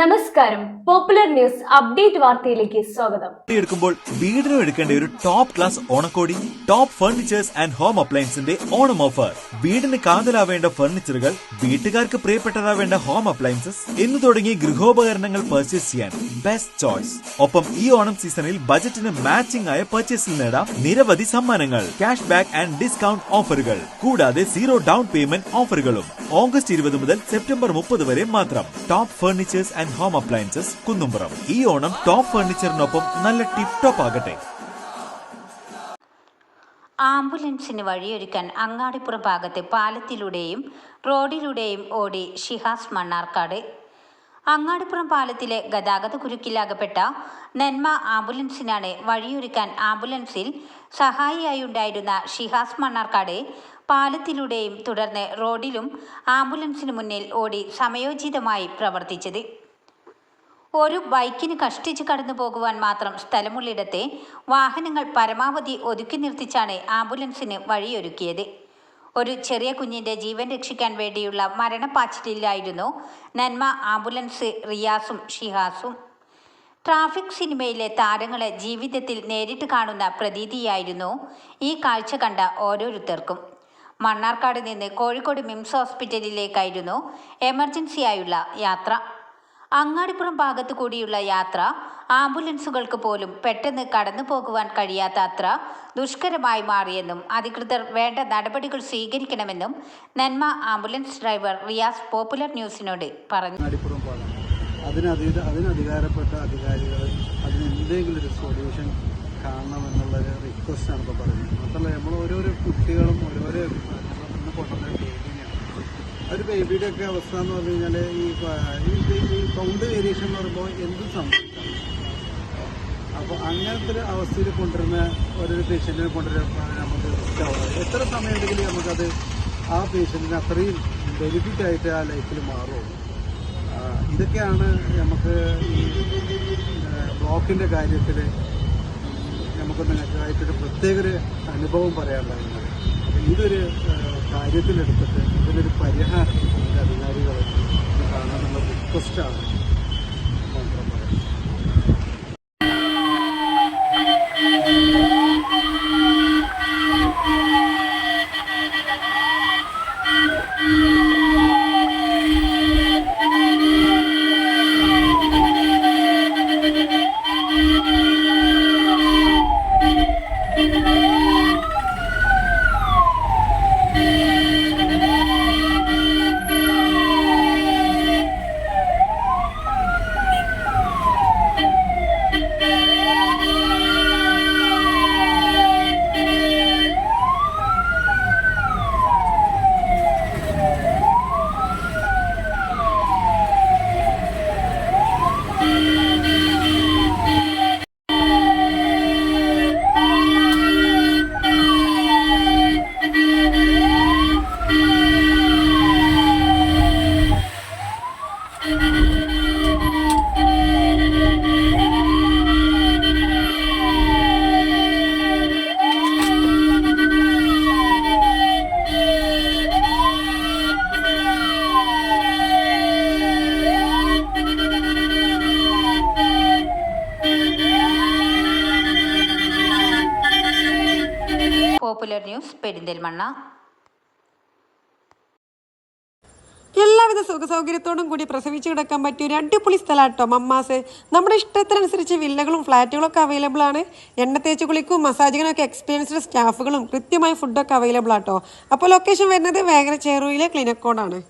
നമസ്കാരം. Popular news update വാർത്തയിലേക്ക് സ്വാഗതം. എടുക്കുമ്പോൾ വീടിനും എടുക്കേണ്ട ഒരു ടോപ്പ് ക്ലാസ് ഓണക്കോടി ടോപ്പ് ഫർണിച്ചേഴ്സ് ആൻഡ് ഹോം അപ്ലയൻസിന്റെ ഓണം ഓഫർ വീടിന് കാതലാവേണ്ട ഫർണിച്ചറുകൾ വീട്ടുകാർക്ക് പ്രിയപ്പെട്ടതാവേണ്ട ഹോം അപ്ലയൻസസ് എന്ന് തുടങ്ങി ഗൃഹോപകരണങ്ങൾ പർച്ചേസ് ചെയ്യാൻ ബെസ്റ്റ് ചോയ്സ് ഒപ്പം ഈ ഓണം സീസണിൽ ബജറ്റിന് മാച്ചിംഗ് ആയ പർച്ചേസിൽ നേടാം നിരവധി സമ്മാനങ്ങൾ ക്യാഷ് ബാക്ക് ആൻഡ് ഡിസ്കൗണ്ട് ഓഫറുകൾ കൂടാതെ സീറോ ഡൗൺ പേയ്മെന്റ് ഓഫറുകളും ഓഗസ്റ്റ് ഇരുപത് മുതൽ സെപ്റ്റംബർ മുപ്പത് വരെ മാത്രം. Top furnitures and home appliances Kunnumpuram ഈ ഓണം ടോപ്പ് ഫർണിച്ചറിനൊപ്പം നല്ല ടിപ് ടോപ്പ് ആകട്ടെ. ആംബുലൻസിന് വഴിയൊരുക്കാൻ അങ്ങാടിപ്പുറ ഭാഗത്ത് പാലത്തിലൂടെയും റോഡിലൂടെയും ഓടി ഷിഹാസ് മണ്ണാർക്കാട്. അങ്ങാടിപ്പുറം പാലത്തിലെ ഗതാഗത കുരുക്കിലാകപ്പെട്ട നന്മ ആംബുലൻസിനാണ് വഴിയൊരുക്കാൻ ആംബുലൻസിൽ സഹായിയായി ഉണ്ടായിരുന്ന ഷിഹാസ് മണ്ണാർക്കാട് പാലത്തിലൂടെയും തുടർന്ന് റോഡിലും ആംബുലൻസിന് മുന്നിൽ ഓടി സമയോചിതമായി പ്രവർത്തിച്ചത്. ഒരു ബൈക്കിന് കഷ്ടിച്ച് കടന്നു പോകുവാൻ മാത്രം സ്ഥലമുള്ളിടത്തെ വാഹനങ്ങൾ പരമാവധി ഒതുക്കി നിർത്തിച്ചാണ് ആംബുലൻസിന് വഴിയൊരുക്കിയത്. ഒരു ചെറിയ കുഞ്ഞിന്റെ ജീവൻ രക്ഷിക്കാൻ വേണ്ടിയുള്ള മരണപ്പാച്ചിലിലായിരുന്നു നന്മ ആംബുലൻസ് റിയാസും ഷിഹാസും. ട്രാഫിക് സിനിമയിലെ താരങ്ങളെ ജീവിതത്തിൽ നേരിട്ട് കാണുന്ന പ്രതീതിയായിരുന്നു ഈ കാഴ്ച കണ്ട ഓരോരുത്തർക്കും. മണ്ണാർക്കാട് നിന്ന് കോഴിക്കോട് മിംസ് ഹോസ്പിറ്റലിലേക്കായിരുന്നു എമർജൻസിയായുള്ള യാത്ര. അങ്ങാടിപ്പുറം ഭാഗത്തു കൂടിയുള്ള യാത്ര ആംബുലൻസുകൾക്ക് പോലും പെട്ടെന്ന് കടന്നു പോകുവാൻ കഴിയാത്ത അത്ര ദുഷ്കരമായി മാറിയെന്നും അധികൃതർ വേണ്ട നടപടികൾ സ്വീകരിക്കണമെന്നും നന്മ ആംബുലൻസ് ഡ്രൈവർ റിയാസ് പോപ്പുലർ ന്യൂസിനോട് പറഞ്ഞു. അതിനധീത അതിനധികാരപ്പെട്ട അധികാരികൾ അതിന് എന്തെങ്കിലും ഒരു സൊല്യൂഷൻ കാണണമെന്നുള്ളൊരു റിക്വസ്റ്റാണ് ഇപ്പോൾ പറയുന്നത്. മാത്രമല്ല നമ്മൾ ഓരോരോ കുട്ടികളും ഓരോരോ ബേബിനെയാണ് ഒരു ബേബിയുടെ അവസ്ഥ എന്ന് പറഞ്ഞു കഴിഞ്ഞാൽ ഈ ഈ- കൗണ്ട് വേരിയേഷൻ എന്ന് പറയുമ്പോൾ എന്തും സംഭവിക്കാം? അപ്പോൾ അങ്ങനത്തെ ഒരു അവസ്ഥയിൽ കൊണ്ടുവരുന്ന ഒരു പേഷ്യന്റിനെ കൊണ്ടുവരുമ്പോൾ നമുക്ക് എത്ര സമയം ഉണ്ടെങ്കിലും നമുക്കത് ആ പേഷ്യന്റിന് അത്രയും ബെനിഫിറ്റ് ആയിട്ട് ആ ലൈഫിൽ മാറും. ഇതൊക്കെയാണ് നമുക്ക് ഈ ബ്ലോക്കിന്റെ കാര്യത്തിൽ നമുക്ക് നിങ്ങൾക്കായിട്ടൊരു പ്രത്യേക ഒരു അനുഭവം പറയാനുള്ളത്. ഇതൊരു കാര്യത്തിലെടുത്തിട്ട് ഇതിനൊരു പരിഹാരം അധികാരികൾ കാണാനുള്ള റിക്വസ്റ്റാണ്. പോപ്പുലർ ന്യൂസ് പെരിന്തൽമണ്ണ എല്ലാവിധ സുഖ സൗകര്യത്തോടും കൂടി പ്രസവിച്ചു കിടക്കാൻ പറ്റിയ ഒരു അടിപൊളി സ്ഥലമാട്ടോ മമ്മാസ്. നമ്മുടെ ഇഷ്ടത്തിനനുസരിച്ച് വില്ലകളും ഫ്ലാറ്റുകളും ഒക്കെ അവൈലബിൾ ആണ്. എണ്ണ തേച്ച് കുളിക്കും മസാജിങ്ങിനൊക്കെ എക്സ്പീരിയൻസ്ഡ് സ്റ്റാഫുകളും കൃത്യമായ ഫുഡൊക്കെ അവൈലബിൾ ആട്ടോ. അപ്പോൾ ലൊക്കേഷൻ വരുന്നത് വേഗന ചേറൂയിലെ ക്ലിനിക്കോടാണ്